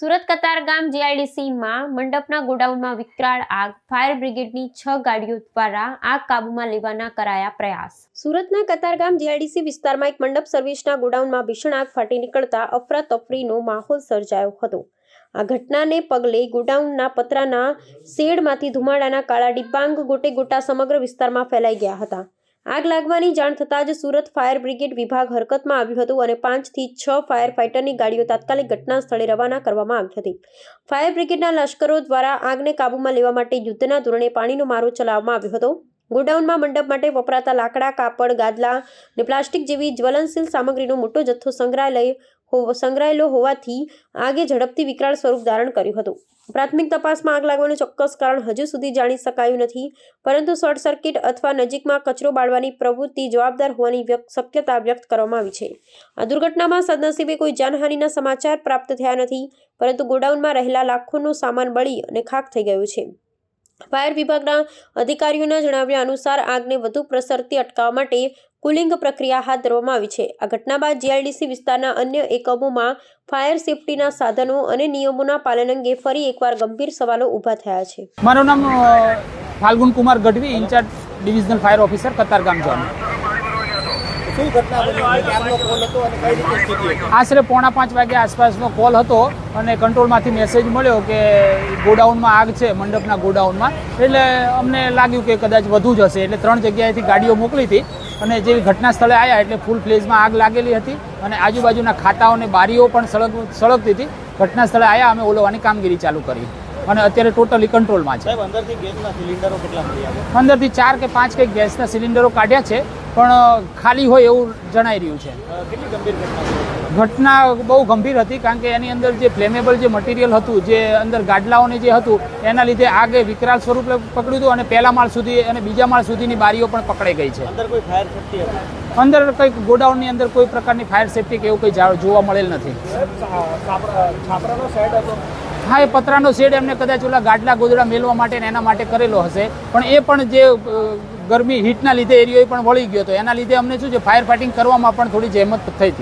સુરત કતારગામ જીઆઈડીસીમાં મંડપના ગોડાઉનમાં વિકરાળ આગ, ફાયર બ્રિગેડની છ ગાડીઓ દ્વારા આગ કાબૂમાં લેવાના કરાયા પ્રયાસ. સુરતના કતારગામ જીઆઈડીસી વિસ્તારમાં એક મંડપ સર્વિસના ગોડાઉનમાં ભીષણ આગ ફાટી નીકળતા અફરાતફરીનો માહોલ સર્જાયો હતો. આ ઘટનાને પગલે ગોડાઉનના પતરાના શેડમાંથી ધુમાડાના કાળા ડિબાંગ ગોટે ગોટા સમગ્ર વિસ્તારમાં ફેલાઈ ગયા હતા. આગ લાગવાની જાણ થતાં જ સુરત ફાયર બ્રિગેડ વિભાગ હરકતમાં આવ્યું હતું અને પાંચથી છ ફાયર ફાઇટરની ગાડીઓ તાત્કાલિક ઘટના સ્થળે રવાના કરવામાં આવી હતી. ફાયર બ્રિગેડના લશ્કરો દ્વારા આગને કાબૂમાં લેવા માટે યુદ્ધના ધોરણે પાણીનો મારો ચલાવવામાં આવ્યો હતો. ગોડાઉનમાં મંડપ માટે વપરાતા લાકડા, કાપડ, ગાદલા અને પ્લાસ્ટિક જેવી જ્વલનશીલ સામગ્રીનો મોટો જથ્થો સંગ્રહાલય સંગ્રહાયેલો હોવાથી આગે ઝડપથી વિકરાળ સ્વરૂપ ધારણ કર્યું હતું. પ્રાથમિક તપાસમાં આગ લાગવાનું ચોક્કસ કારણ હજુ સુધી જાણી શકાયું નથી, પરંતુ શોર્ટ સર્કિટ અથવા નજીકમાં કચરો બાળવાની પ્રવૃત્તિ જવાબદાર હોવાની શક્યતા વ્યક્ત કરવામાં આવી છે. આ દુર્ઘટનામાં સદનસીબે કોઈ જાનહાનિના સમાચાર પ્રાપ્ત થયા નથી, પરંતુ ગોડાઉનમાં રહેલા લાખોનો સામાન બળી અને ખાખ થઈ ગયું છે. ફાયર વિભાગના અધિકારીઓના જણાવ્યા અનુસાર આગને વધુ પ્રસરતી અટકાવવા માટે કુલિંગ પ્રક્રિયા હાથ ધરવામાં આવી છે. આ ઘટના બાદ જીઆઈડીસી વિસ્તારના અન્ય એકમોમાં ફાયર સેફટીના સાધનો અને નિયમોના પાલન અંગે ફરી એકવાર ગંભીર સવાલો ઊભા થયા છે. મારું નામ Falgun Kumar Gadhvi, in charge divisional fire officer Katargam zone શું ઘટના બની ક્યારનો કોલ હતો અને કઈ રીતે સ્થિતિ આશરે પોણા પાંચ વાગ્યા આસપાસનો કોલ હતો અને કંટ્રોલમાંથી મેસેજ મળ્યો કે ગોડાઉનમાં આગ છે મંડપના ગોડાઉનમાં. એટલે અમને લાગ્યું કે કદાચ વધુ જ હશે. એટલે ત્રણ જગ્યાએથી ગાડીઓ મોકલી હતી અને જેવી ઘટના સ્થળે આવ્યા એટલે ફૂલ ફ્લેજમાં આગ લાગેલી હતી અને આજુબાજુના ખાતાઓ અને બારીઓ પણ સળગ સળગતી હતી. ઘટના સ્થળે આવ્યા અમે ઓલવાની કામગીરી ચાલુ કરી. અને અત્યારે ટોટલી કંટ્રોલમાં છે. અંદરથી ચાર કે પાંચ કંઈક ગેસના સિલિન્ડરો કાઢ્યા છે. પણ ખાલી હોય એવું જણાઈ રહ્યું છે. કેટલી ગંભીર ઘટના ઘટના બહુ ગંભીર હતી કારણ કે એની અંદર જે ફ્લેમેબલ જે મટીરિયલ હતું જે અંદર ગાડલાઓને જે હતું એના લીધે આગે વિકરાળ સ્વરૂપ પકડ્યું હતું અને પહેલા માળ સુધી અને બીજા માળ સુધીની બારીઓ પણ પકડાઈ ગઈ છે. અંદર કોઈ ફાયર સેફટી અંદર કંઈક ગોડાઉનની અંદર કોઈ પ્રકારની ફાયર સેફ્ટી કે એવું કંઈ જોવા મળેલ નથી. છાપરાનો સાઈડ હતો? હા એ પતરાનો શેડ એમને કદાચ ઓલા ગાડલા ગોદડા મેળવા માટે એના માટે કરેલો હશે. પણ એ પણ જે ગરમી હીટના લીધે એરિયો પણ વળી ગયો. હતો એના લીધે અમને શું છે ફાયર ફાઇટિંગ કરવામાં પણ થોડી જહેમત થઈ હતી.